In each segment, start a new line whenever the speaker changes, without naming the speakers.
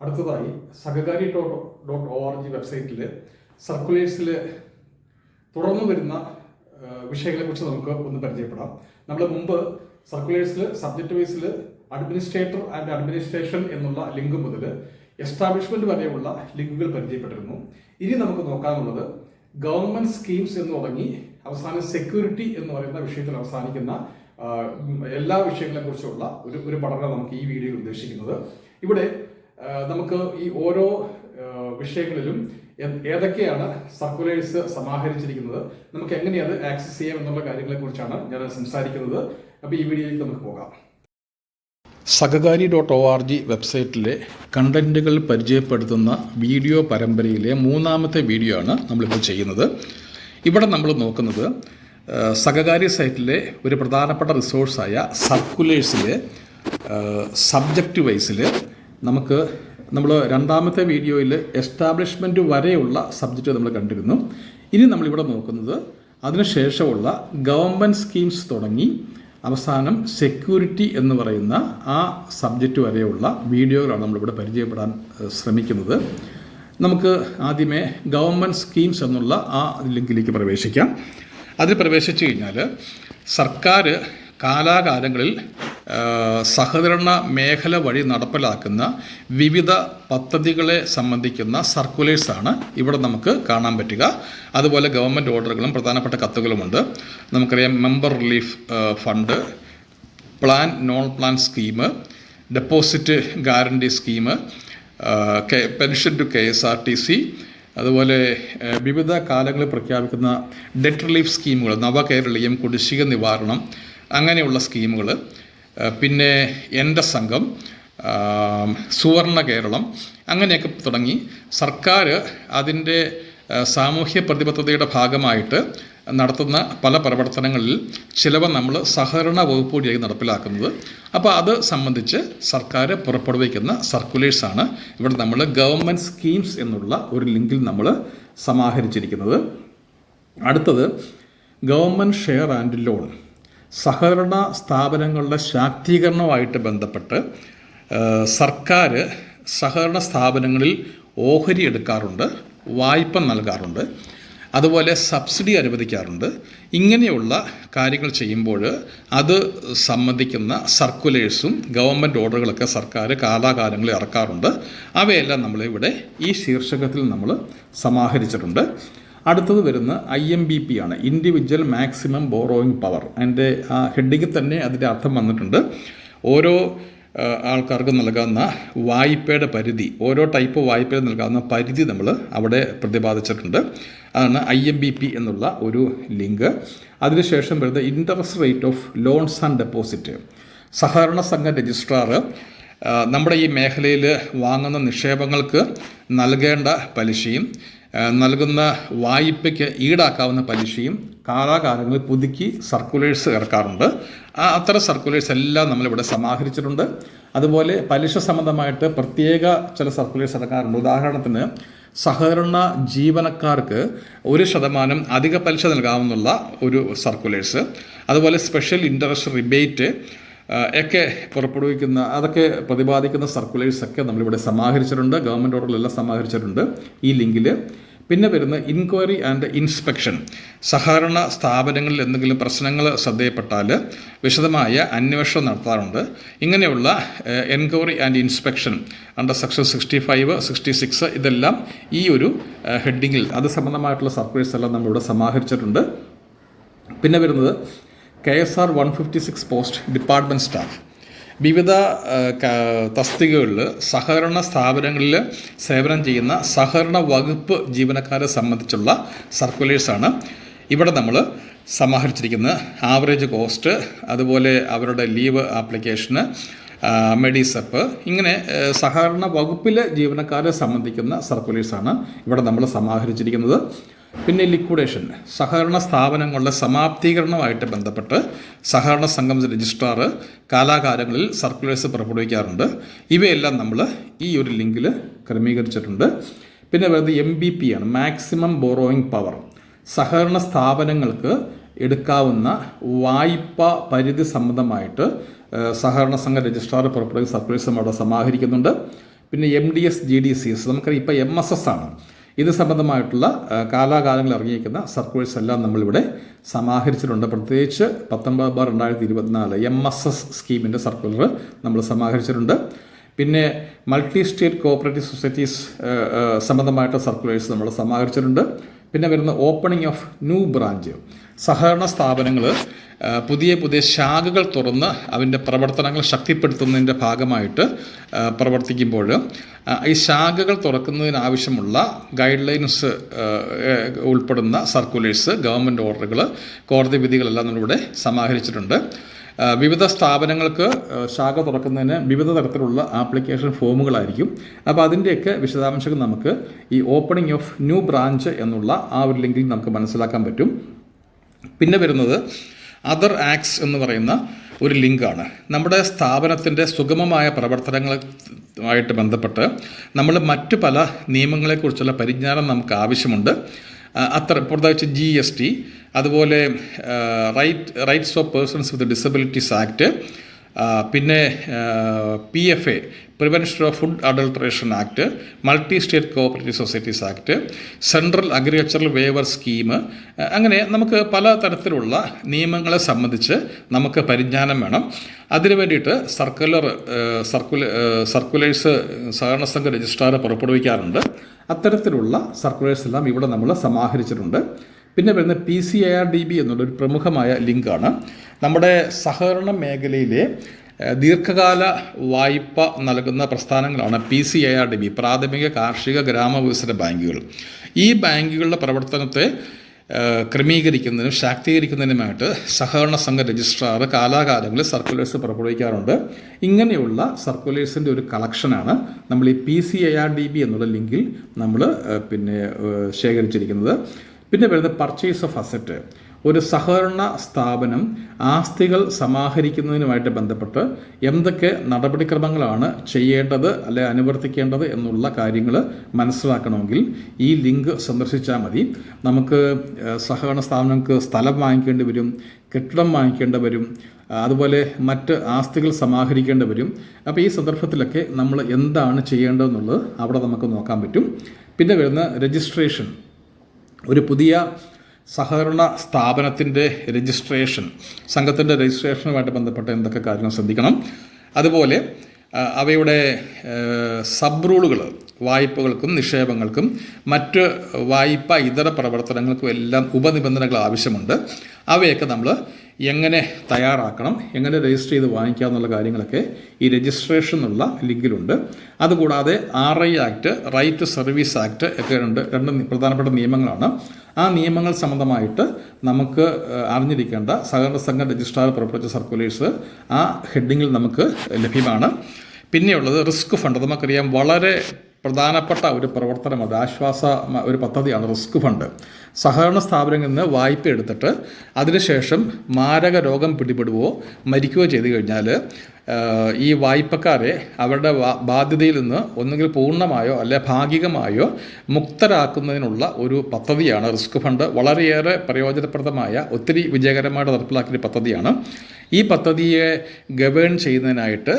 അടുത്തതായി Sahakari dot dot O R G വെബ്സൈറ്റിൽ സർക്കുലേഴ്സിൽ തുടർന്നു വരുന്ന വിഷയങ്ങളെ കുറിച്ച് നമുക്ക് ഒന്ന് പരിചയപ്പെടാം. നമ്മൾ മുമ്പ് സർക്കുലേഴ്സിൽ സബ്ജക്ട് വൈസിൽ അഡ്മിനിസ്ട്രേറ്റർ ആൻഡ് അഡ്മിനിസ്ട്രേഷൻ എന്നുള്ള ലിങ്ക് മുതൽ എസ്റ്റാബ്ലിഷ്മെന്റ് വരെയുള്ള ലിങ്കുകൾ പരിചയപ്പെട്ടിരുന്നു. ഇനി നമുക്ക് നോക്കാനുള്ളത് ഗവൺമെന്റ് സ്കീംസ് എന്ന് തുടങ്ങി അവസാനം സെക്യൂരിറ്റി എന്ന് പറയുന്ന വിഷയത്തിൽ അവസാനിക്കുന്ന എല്ലാ വിഷയങ്ങളെക്കുറിച്ചുള്ള ഒരു ഒരു പഠനം നമുക്ക് ഈ വീഡിയോയിൽ ഉദ്ദേശിക്കുന്നത്. ഇവിടെ നമുക്ക് ഈ ഓരോ വിഷയങ്ങളിലും ഏതൊക്കെയാണ് സർക്കുലേഴ്സ് സമാഹരിച്ചിരിക്കുന്നത് നമുക്ക് എങ്ങനെ അത് ആക്സസ് ചെയ്യാം എന്നുള്ള കാര്യങ്ങളെ കുറിച്ചാണ് ഞാൻ സംസാരിക്കുന്നത്. അപ്പോൾ ഈ വീഡിയോയിലേക്ക് നമുക്ക് പോകാം. Sahakari dot O R G വെബ്സൈറ്റിലെ കണ്ടന്റുകൾ പരിചയപ്പെടുത്തുന്ന വീഡിയോ പരമ്പരയിലെ മൂന്നാമത്തെ വീഡിയോ ആണ് നമ്മളിപ്പോൾ ചെയ്യുന്നത്. ഇവിടെ നമ്മൾ നോക്കുന്നത് സഹകാരി സൈറ്റിലെ ഒരു പ്രധാനപ്പെട്ട റിസോഴ്സായ സർക്കുലേഴ്സിലെ സബ്ജക്റ്റ് വൈസിൽ നമുക്ക് നമ്മൾ രണ്ടാമത്തെ വീഡിയോയിൽ എസ്റ്റാബ്ലിഷ്മെന്റ് വരെയുള്ള സബ്ജക്റ്റ് നമ്മൾ കണ്ടിരുന്നു. ഇനി നമ്മളിവിടെ നോക്കുന്നത് അതിനുശേഷമുള്ള ഗവൺമെന്റ് സ്കീംസ് തുടങ്ങി അവസാനം സെക്യൂരിറ്റി എന്ന് പറയുന്ന ആ സബ്ജക്റ്റ് വരെയുള്ള വീഡിയോകളാണ് നമ്മളിവിടെ പരിചയപ്പെടാൻ ശ്രമിക്കുന്നത്. നമുക്ക് ആദ്യമേ ഗവൺമെന്റ് സ്കീംസ് എന്നുള്ള ആ ലിങ്കിലേക്ക് പ്രവേശിക്കാം. അതിൽ പ്രവേശിച്ചു കഴിഞ്ഞാൽ സർക്കാർ കാലാകാലങ്ങളിൽ സഹകരണ മേഖല വഴി നടപ്പിലാക്കുന്ന വിവിധ പദ്ധതികളെ സംബന്ധിക്കുന്ന സർക്കുലേഴ്സാണ് ഇവിടെ നമുക്ക് കാണാൻ പറ്റുക. അതുപോലെ ഗവൺമെന്റ് ഓർഡറുകളും പ്രധാനപ്പെട്ട കത്തുകളുമുണ്ട്. നമുക്കറിയാം member relief fund plan non plan scheme deposit guarantee scheme pension to K S R T C അതുപോലെ വിവിധ കാലങ്ങളിൽ പ്രഖ്യാപിക്കുന്ന ഡെറ്റ് റിലീഫ് സ്കീമുകൾ നവകേരളീയം കുടിശ്ശിക നിവാരണം അങ്ങനെയുള്ള സ്കീമുകൾ. പിന്നെ എന്റെ സംഘം സുവർണ കേരളം അങ്ങനെയൊക്കെ തുടങ്ങി. സർക്കാർ അതിന്റെ സാമൂഹ്യ പ്രതിബദ്ധതയുടെ ഭാഗമായിട്ട് നടത്തുന്ന പല പ്രവർത്തനങ്ങളിൽ ചിലവ് നമ്മൾ സഹകരണ വകുപ്പ് വഴിയായി നടപ്പിലാക്കുന്നത്. അപ്പോൾ അത് സംബന്ധിച്ച് സർക്കാർ പുറപ്പെടുവിക്കുന്ന സർക്കുലേഴ്സാണ് ഇവിടെ നമ്മൾ ഗവൺമെന്റ് സ്കീംസ് എന്നുള്ള ഒരു ലിങ്കിൽ നമ്മൾ സമാഹരിച്ചിരിക്കുന്നത്. അടുത്തത് ഗവൺമെന്റ് ഷെയർ ആൻഡ് ലോൺ. സഹകരണ സ്ഥാപനങ്ങളുടെ ശാക്തീകരണവുമായിട്ട് ബന്ധപ്പെട്ട് സർക്കാർ സഹകരണ സ്ഥാപനങ്ങളിൽ ഓഹരി എടുക്കാറുണ്ട് വായ്പ നൽകാറുണ്ട് അതുപോലെ സബ്സിഡി അനുവദിക്കാറുണ്ട്. ഇങ്ങനെയുള്ള കാര്യങ്ങൾ ചെയ്യുമ്പോൾ അത് സംബന്ധിക്കുന്ന സർക്കുലേഴ്സും ഗവൺമെന്റ് ഓർഡറുകളൊക്കെ സർക്കാർ കാലാകാലങ്ങളിൽ ഇറക്കാറുണ്ട്. അവയെല്ലാം നമ്മളിവിടെ ഈ ശീർഷകത്തിൽ നമ്മൾ സമാഹരിച്ചിട്ടുണ്ട്. അടുത്തത് വരുന്ന ഐ എം ബി പി ആണ്. ഇൻഡിവിജ്വൽ മാക്സിമം ബോറോയിങ് പവർ അതിന്റെ ആ ഹെഡിങ്ങിൽ തന്നെ അതിന്റെ അർത്ഥം വന്നിട്ടുണ്ട്. ഓരോ ആൾക്കാർക്ക് നൽകാവുന്ന വായ്പയുടെ പരിധി ഓരോ ടൈപ്പ് വായ്പയിൽ നൽകാവുന്ന പരിധി നമ്മൾ അവിടെ പ്രതിപാദിച്ചിട്ടുണ്ട്. അതാണ് ഐ എം ബി പി എന്നുള്ള ഒരു ലിങ്ക്. അതിനുശേഷം വരുന്നത് interest rate of loans and deposit സഹകരണ സംഘ രജിസ്ട്രാർ നമ്മുടെ ഈ മേഖലയിൽ വാങ്ങുന്ന നിക്ഷേപങ്ങൾക്ക് നൽകേണ്ട പലിശയും നൽകുന്ന വായ്പയ്ക്ക് ഈടാക്കാവുന്ന പലിശയും കാലാകാലങ്ങളിൽ പുതുക്കി സർക്കുലേഴ്സ് ഇറക്കാറുണ്ട്. ആ അത്തരം സർക്കുലേഴ്സ് എല്ലാം നമ്മളിവിടെ സമാഹരിച്ചിട്ടുണ്ട്. അതുപോലെ പലിശ സംബന്ധമായിട്ട് പ്രത്യേക ചില സർക്കുലേഴ്സ് ഇറക്കാറുണ്ട്. ഉദാഹരണത്തിന് സഹകരണ ജീവനക്കാർക്ക് ഒരു ശതമാനം അധിക പലിശ നൽകാവുന്ന ഒരു സർക്കുലേഴ്സ്. അതുപോലെ സ്പെഷ്യൽ ഇൻട്രസ്റ്റ് റിബേറ്റ് ഒക്കെ പുറപ്പെടുവിക്കുന്ന അതൊക്കെ പ്രതിപാദിക്കുന്ന സർക്കുലേഴ്സ് ഒക്കെ നമ്മളിവിടെ സമാഹരിച്ചിട്ടുണ്ട്. ഗവൺമെന്റ് ഓർഡറിലെല്ലാം സമാഹരിച്ചിട്ടുണ്ട് ഈ ലിങ്കിൽ. പിന്നെ വരുന്ന ഇൻക്വയറി ആൻഡ് ഇൻസ്പെക്ഷൻ സഹകരണ സ്ഥാപനങ്ങളിൽ എന്തെങ്കിലും പ്രശ്നങ്ങൾ ശ്രദ്ധയപ്പെട്ടാൽ വിശദമായ അന്വേഷണം നടത്താറുണ്ട്. ഇങ്ങനെയുള്ള enquiry and inspection under section sixty five sixty six ഇതെല്ലാം ഈ ഒരു ഹെഡിങ്ങിൽ അത് സംബന്ധമായിട്ടുള്ള സർക്കുലേഴ്സ് എല്ലാം നമ്മളിവിടെ സമാഹരിച്ചിട്ടുണ്ട്. പിന്നെ വരുന്നത് K S R one fifty six post department staff. വിവിധ തസ്തികകളിൽ സഹകരണ സ്ഥാപനങ്ങളിൽ സേവനം ചെയ്യുന്ന സഹകരണ വകുപ്പ് ജീവനക്കാരെ സംബന്ധിച്ചുള്ള സർക്കുലേഴ്സാണ് ഇവിടെ നമ്മൾ സമാഹരിച്ചിരിക്കുന്നത്. ആവറേജ് കോസ്റ്റ് അതുപോലെ അവരുടെ ലീവ് ആപ്ലിക്കേഷന് മെഡിസപ്പ് ഇങ്ങനെ സഹകരണ വകുപ്പിലെ ജീവനക്കാരെ സംബന്ധിക്കുന്ന സർക്കുലേഴ്സാണ് ഇവിടെ നമ്മൾ സമാഹരിച്ചിരിക്കുന്നത്. പിന്നെ ലിക്വിഡേഷൻ സഹകരണ സ്ഥാപനങ്ങളുടെ സമാപ്തീകരണവുമായിട്ട് ബന്ധപ്പെട്ട് സഹകരണ സംഘം രജിസ്ട്രാർ കാലാകാലങ്ങളിൽ സർക്കുലേഴ്സ് പുറപ്പെടുവിക്കാറുണ്ട്. ഇവയെല്ലാം നമ്മൾ ഈ ഒരു ലിങ്കിൽ ക്രമീകരിച്ചിട്ടുണ്ട്. പിന്നെ വരുന്നത് എം ബി പി ആണ്. മാക്സിമം ബോറോയിങ് പവർ സഹകരണ സ്ഥാപനങ്ങൾക്ക് എടുക്കാവുന്ന വായ്പ പരിധി സംബന്ധമായിട്ട് സഹകരണ സംഘ രജിസ്ട്രാർ പുറപ്പെടുവിക്കുന്ന സർക്കുലേഴ്സും അവിടെ സമാഹരിക്കുന്നുണ്ട്.
പിന്നെ M D S G D C S നമുക്കറിയാം ഇപ്പോൾ എം എസ് എസ് ആണ്. ഇത് സംബന്ധമായിട്ടുള്ള കാലാകാലങ്ങളിൽ ഇറങ്ങിയിരിക്കുന്ന സർക്കുലേഴ്സ് എല്ലാം നമ്മളിവിടെ സമാഹരിച്ചിട്ടുണ്ട്. പ്രത്യേകിച്ച് പത്തൊമ്പത് ബാർ രണ്ടായിരത്തി ഇരുപത്തിനാല് എം എസ് എസ് സ്കീമിന്റെ സർക്കുലർ നമ്മൾ സമാഹരിച്ചിട്ടുണ്ട്. പിന്നെ മൾട്ടി സ്റ്റേറ്റ് കോഓപ്പറേറ്റീവ് സൊസൈറ്റീസ് സംബന്ധമായിട്ട് സർക്കുലേഴ്സ് നമ്മൾ സമാഹരിച്ചിട്ടുണ്ട്. പിന്നെ വരുന്ന ഓപ്പണിംഗ് ഓഫ് ന്യൂ ബ്രാഞ്ച് സഹകരണ സ്ഥാപനങ്ങൾ പുതിയ പുതിയ ശാഖകൾ തുറന്ന് അവന്റെ പ്രവർത്തനങ്ങൾ ശക്തിപ്പെടുത്തുന്നതിന്റെ ഭാഗമായിട്ട് പ്രവർത്തിക്കുമ്പോൾ ഈ ശാഖകൾ തുറക്കുന്നതിനാവശ്യമുള്ള ഗൈഡ് ലൈൻസ് ഉൾപ്പെടുന്ന സർക്കുലേഴ്സ് ഗവൺമെന്റ് ഓർഡറുകൾ കോടതി വിധികളെല്ലാം നമ്മളിവിടെ സമാഹരിച്ചിട്ടുണ്ട്. വിവിധ സ്ഥാപനങ്ങൾക്ക് ശാഖ തുറക്കുന്നതിന് വിവിധ തരത്തിലുള്ള ആപ്ലിക്കേഷൻ ഫോമുകളായിരിക്കും അപ്പോൾ അതിന്റെയൊക്കെ വിശദാംശങ്ങൾ നമുക്ക് ഈ ഓപ്പണിംഗ് ഓഫ് ന്യൂ ബ്രാഞ്ച് എന്നുള്ള ആ ഒരു ലിങ്കിൽ നമുക്ക് മനസ്സിലാക്കാൻ പറ്റും. പിന്നെ വരുന്നത് അതർ ആക്ട്സ് എന്ന് പറയുന്ന ഒരു ലിങ്കാണ്. നമ്മുടെ സ്ഥാപനത്തിന്റെ സുഗമമായ പ്രവർത്തനങ്ങളുമായിട്ട് ബന്ധപ്പെട്ട് നമ്മൾ മറ്റു പല നിയമങ്ങളെക്കുറിച്ചുള്ള പരിജ്ഞാനം നമുക്ക് ആവശ്യമുണ്ട്. അത്ര പ്രത്യേകിച്ച് ജി എസ് ടി അതുപോലെ right rights of persons with disabilities act പിന്നെ P F A prevention of food adulteration act multi state cooperative societies act central agricultural waiver scheme അങ്ങനെ നമുക്ക് പല തരത്തിലുള്ള നിയമങ്ങളെ സംബന്ധിച്ച് നമുക്ക് പരിജ്ഞാനം വേണം. അതിനു വേണ്ടിയിട്ട് സർക്കുലർ സർക്കുല സർക്കുലേഴ്സ് സഹകരണ സംഘ രജിസ്ട്രാർ പുറപ്പെടുവിക്കാറുണ്ട്. അത്തരത്തിലുള്ള സർക്കുലേഴ്സ് എല്ലാം ഇവിടെ നമ്മൾ സമാഹരിച്ചിട്ടുണ്ട്. പിന്നെ വരുന്ന P C I R D B എന്നുള്ളൊരു പ്രമുഖമായ ലിങ്കാണ്. നമ്മുടെ സഹകരണ മേഖലയിലെ ദീർഘകാല വായ്പ നൽകുന്ന പ്രസ്ഥാനങ്ങളാണ് P C I R D B പ്രാഥമിക കാർഷിക ഗ്രാമവികസന ബാങ്കുകൾ. ഈ ബാങ്കുകളുടെ പ്രവർത്തനത്തെ ക്രമീകരിക്കുന്നതിനും ശാക്തീകരിക്കുന്നതിനുമായിട്ട് സഹകരണ സംഘ രജിസ്ട്രാർ കാലാകാലങ്ങളിൽ സർക്കുലേഴ്സ് പുറപ്പെടുവിക്കാറുണ്ട്. ഇങ്ങനെയുള്ള സർക്കുലേഴ്സിന്റെ ഒരു കളക്ഷനാണ് നമ്മൾ ഈ P C I R D B എന്നുള്ള ലിങ്കിൽ നമ്മൾ പിന്നെ ശേഖരിച്ചിരിക്കുന്നത്. പിന്നെ വരുന്നത് പർച്ചേസ് ഓഫ് അസറ്റ് ഒരു സഹകരണ സ്ഥാപനം ആസ്തികൾ സമാഹരിക്കുന്നതിനുമായിട്ട് ബന്ധപ്പെട്ട് എന്തൊക്കെ നടപടിക്രമങ്ങളാണ് ചെയ്യേണ്ടത് അല്ലെ അനുവർത്തിക്കേണ്ടത് എന്നുള്ള കാര്യങ്ങൾ മനസ്സിലാക്കണമെങ്കിൽ ഈ ലിങ്ക് സന്ദർശിച്ചാൽ മതി. നമുക്ക് സഹകരണ സ്ഥാപനങ്ങൾക്ക് സ്ഥലം വാങ്ങിക്കേണ്ടി വരും കെട്ടിടം വാങ്ങിക്കേണ്ടി വരും അതുപോലെ മറ്റ് ആസ്തികൾ സമാഹരിക്കേണ്ടി വരും. അപ്പോൾ ഈ സന്ദർഭത്തിലൊക്കെ നമ്മൾ എന്താണ് ചെയ്യേണ്ടതെന്നുള്ളത് അവിടെ നമുക്ക് നോക്കാൻ പറ്റും. പിന്നെ വരുന്ന രജിസ്ട്രേഷൻ ഒരു പുതിയ സഹകരണ സ്ഥാപനത്തിന്റെ രജിസ്ട്രേഷൻ സംഘത്തിന്റെ രജിസ്ട്രേഷനുമായിട്ട് ബന്ധപ്പെട്ട എന്തൊക്കെ കാര്യങ്ങൾ ശ്രദ്ധിക്കണം. അതുപോലെ അവയുടെ സബ് റൂളുകൾ വായ്പകൾക്കും നിക്ഷേപങ്ങൾക്കും മറ്റ് വായ്പ ഇതര പ്രവർത്തനങ്ങൾക്കും എല്ലാം ഉപനിബന്ധനകൾ ആവശ്യമുണ്ട്. അവയൊക്കെ നമ്മൾ എങ്ങനെ തയ്യാറാക്കണം എങ്ങനെ രജിസ്റ്റർ ചെയ്ത് വാങ്ങിക്കാം എന്നുള്ള കാര്യങ്ങളൊക്കെ ഈ രജിസ്ട്രേഷൻ എന്നുള്ള ലിങ്കിലുണ്ട്. അതുകൂടാതെ R I act right service act ഒക്കെ ഉണ്ട് രണ്ട് പ്രധാനപ്പെട്ട നിയമങ്ങളാണ്. ആ നിയമങ്ങൾ സംബന്ധമായിട്ട് നമുക്ക് അറിഞ്ഞിരിക്കേണ്ട സഹകരണ സംഘ രജിസ്ട്രാർ പുറപ്പെടുവിച്ച സർക്കുലേഴ്സ് ആ ഹെഡിങ്ങിൽ നമുക്ക് ലഭ്യമാണ്. പിന്നെയുള്ളത് റിസ്ക് ഫണ്ട്. നമുക്കറിയാം വളരെ പ്രധാനപ്പെട്ട ഒരു പ്രവർത്തനം അത് ആശ്വാസ ഒരു പദ്ധതിയാണ് റിസ്ക് ഫണ്ട്. സഹകരണ സ്ഥാപനങ്ങളിൽ നിന്ന് വായ്പ എടുത്തിട്ട് അതിനുശേഷം മാരക രോഗം പിടിപെടുകയോ മരിക്കുകയോ ചെയ്തു കഴിഞ്ഞാൽ ഈ വായ്പക്കാരെ അവരുടെ ബാധ്യതയിൽ നിന്ന് ഒന്നുകിൽ പൂർണമായോ അല്ലെ ഭാഗികമായോ മുക്തരാക്കുന്നതിനുള്ള ഒരു പദ്ധതിയാണ് റിസ്ക് ഫണ്ട്. വളരെയേറെ പ്രയോജനപ്രദമായ ഒത്തിരി വിജയകരമായിട്ട് നടപ്പിലാക്കിയ പദ്ധതിയാണ്. ഈ പദ്ധതിയെ ഗവേൺ ചെയ്യുന്നതിനായിട്ട്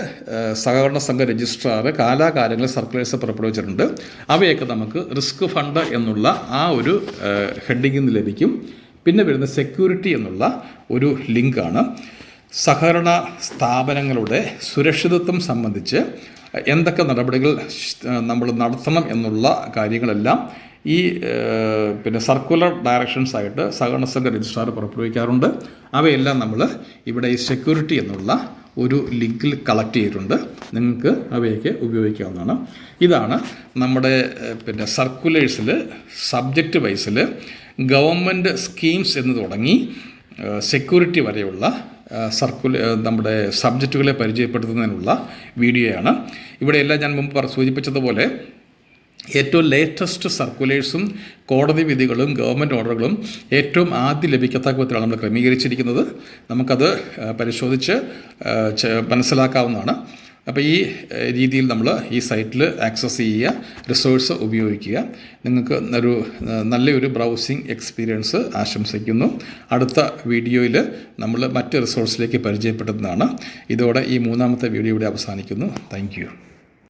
സഹകരണ സംഘ രജിസ്ട്രാർ കാലാകാലങ്ങളിൽ സർക്കുലേഴ്സ് പുറപ്പെടുവിച്ചിട്ടുണ്ട്. അവയൊക്കെ നമുക്ക് റിസ്ക് ഫണ്ട് എന്നുള്ള ആ ഒരു ഹെഡിങ്ങിൽ നിന്ന് ലഭിക്കും. പിന്നെ വരുന്ന സെക്യൂരിറ്റി എന്നുള്ള ഒരു ലിങ്കാണ്. സഹകരണ സ്ഥാപനങ്ങളുടെ സുരക്ഷിതത്വം സംബന്ധിച്ച് എന്തൊക്കെ നടപടികൾ നമ്മൾ നടത്തണം എന്നുള്ള കാര്യങ്ങളെല്ലാം ഈ പിന്നെ സർക്കുലർ ഡയറക്ഷൻസ് ആയിട്ട് സഹകരണ സംഘ രജിസ്ട്രാർ പുറപ്പെടുവിക്കാറുണ്ട്. അവയെല്ലാം നമ്മൾ ഇവിടെ ഈ സെക്യൂരിറ്റി എന്നുള്ള ഒരു ലിങ്കിൽ കളക്ട് ചെയ്തിട്ടുണ്ട്. നിങ്ങൾക്ക് അവയൊക്കെ ഉപയോഗിക്കാവുന്നതാണ്. ഇതാണ് നമ്മുടെ പിന്നെ സർക്കുലേഴ്സിൽ സബ്ജക്റ്റ് വൈസിൽ ഗവൺമെന്റ് സ്കീംസ് എന്ന് തുടങ്ങി സെക്യൂരിറ്റി വരെയുള്ള സർക്കുല നമ്മുടെ സബ്ജക്റ്റുകളെ പരിചയപ്പെടുത്തുന്നതിനുള്ള വീഡിയോയാണ്. ഇവിടെയെല്ലാം ഞാൻ മുമ്പ് സൂചിപ്പിച്ചതുപോലെ ഏറ്റവും ലേറ്റസ്റ്റ് സർക്കുലേഴ്സും കോടതി വിധികളും ഗവൺമെന്റ് ഓർഡറുകളും ഏറ്റവും ആദ്യം ലഭിക്കത്തക്ക വിധത്തിലാണ് നമ്മൾ ക്രമീകരിച്ചിരിക്കുന്നത്. നമുക്കത് പരിശോധിച്ച് മനസ്സിലാക്കാവുന്നതാണ്. അപ്പോൾ ഈ രീതിയിൽ നമ്മൾ ഈ സൈറ്റിൽ ആക്സസ് ചെയ്യുക റിസോഴ്സ് ഉപയോഗിക്കുക. നിങ്ങൾക്ക് ഒരു നല്ലൊരു ബ്രൗസിംഗ് എക്സ്പീരിയൻസ് ആശംസിക്കുന്നു. അടുത്ത വീഡിയോയിൽ നമ്മൾ മറ്റ് റിസോഴ്സിലേക്ക് പരിചയപ്പെടുന്നതാണ്. ഇതോടെ ഈ മൂന്നാമത്തെ വീഡിയോ ഇവിടെ അവസാനിക്കുന്നു. താങ്ക്